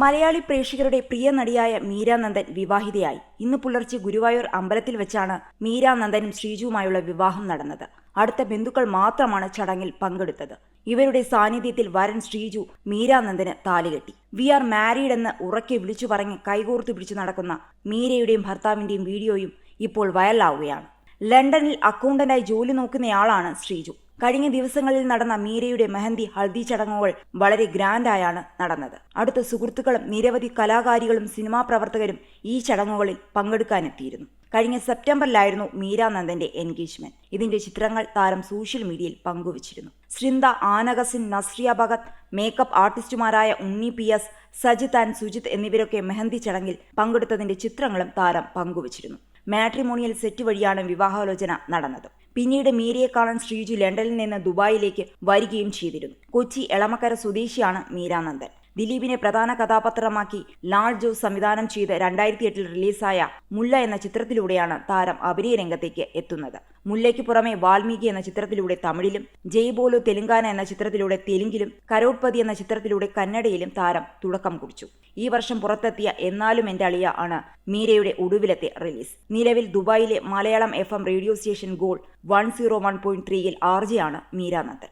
മലയാളി പ്രേക്ഷകരുടെ പ്രിയ നടിയായ മീരാനന്ദൻ വിവാഹിതയായി. ഇന്ന് പുലർച്ചെ ഗുരുവായൂർ അമ്പലത്തിൽ വെച്ചാണ് മീരാനന്ദനും ശ്രീജുവുമായുള്ള വിവാഹം നടന്നത്. അടുത്ത ബന്ധുക്കൾ മാത്രമാണ് ചടങ്ങിൽ പങ്കെടുത്തത്. ഇവരുടെ സാന്നിധ്യത്തിൽ വരൻ ശ്രീജു മീരാനന്ദന് താലികെട്ടി വി ആർ മാരീഡ് എന്ന് ഉറക്കെ വിളിച്ചു പറഞ്ഞ് കൈകോർത്തു പിടിച്ചു നടക്കുന്ന മീരയുടെയും ഭർത്താവിന്റെയും വീഡിയോയും ഇപ്പോൾ വൈറലാവുകയാണ്. ലണ്ടനിൽ അക്കൗണ്ടന്റായി ജോലി നോക്കുന്നയാളാണ് ശ്രീജു. കഴിഞ്ഞ ദിവസങ്ങളിൽ നടന്ന മീരയുടെ മെഹന്തി ഹൽദി ചടങ്ങുകൾ വളരെ ഗ്രാൻഡായാണ് നടന്നത്. അടുത്ത സുഹൃത്തുക്കളും നിരവധി കലാകാരികളും സിനിമാ പ്രവർത്തകരും ഈ ചടങ്ങുകളിൽ പങ്കെടുക്കാനെത്തിയിരുന്നു. കഴിഞ്ഞ സെപ്റ്റംബറിലായിരുന്നു മീരാനന്ദന്റെ എൻഗേജ്മെന്റ്. ഇതിന്റെ ചിത്രങ്ങൾ താരം സോഷ്യൽ മീഡിയയിൽ പങ്കുവച്ചിരുന്നു. ശ്രിന്ദ ആനഗസിൻ Nazriya Bhagat makeup ആർട്ടിസ്റ്റുമാരായ Unni P S Sajith and Sujith എന്നിവരൊക്കെ mehendi ചടങ്ങിൽ പങ്കെടുത്തതിന്റെ ചിത്രങ്ങളും താരം പങ്കുവച്ചിരുന്നു. മാട്രിമോണിയൽ സെറ്റ് വഴിയാണ് വിവാഹാലോചന നടന്നത്. പിന്നീട് മീരയെ കാണാൻ ശ്രീജു ലണ്ടനിൽ നിന്ന് ദുബായിലേക്ക് വരികയും ചെയ്തിരുന്നു. കൊച്ചി എളമക്കര സ്വദേശിയാണ് മീരാനന്ദൻ. ദിലീപിനെ പ്രധാന കഥാപാത്രമാക്കി ലാൽ ജോസ് സംവിധാനം ചെയ്ത് രണ്ടായിരത്തി എട്ടിൽ റിലീസായ മുല്ല എന്ന ചിത്രത്തിലൂടെയാണ് താരം അഭിനയ രംഗത്തേക്ക് എത്തുന്നത്. മുല്ലയ്ക്ക് പുറമെ വാൽമീകി എന്ന ചിത്രത്തിലൂടെ തമിഴിലും ജയ് ബോലു തെലുങ്കാന എന്ന ചിത്രത്തിലൂടെ തെലുങ്കിലും കരോട്പതി എന്ന ചിത്രത്തിലൂടെ കന്നഡയിലും താരം തുടക്കം കുറിച്ചു. ഈ വർഷം പുറത്തെത്തിയ എന്നാലും എന്റെ അളിയ ആണ് മീരയുടെ ഒടുവിലത്തെ റിലീസ്. നിലവിൽ ദുബായിലെ Malayalam F radio station Gold one zero one point ത്രീയിൽ ആർജിയാണ് മീരാനന്ദൻ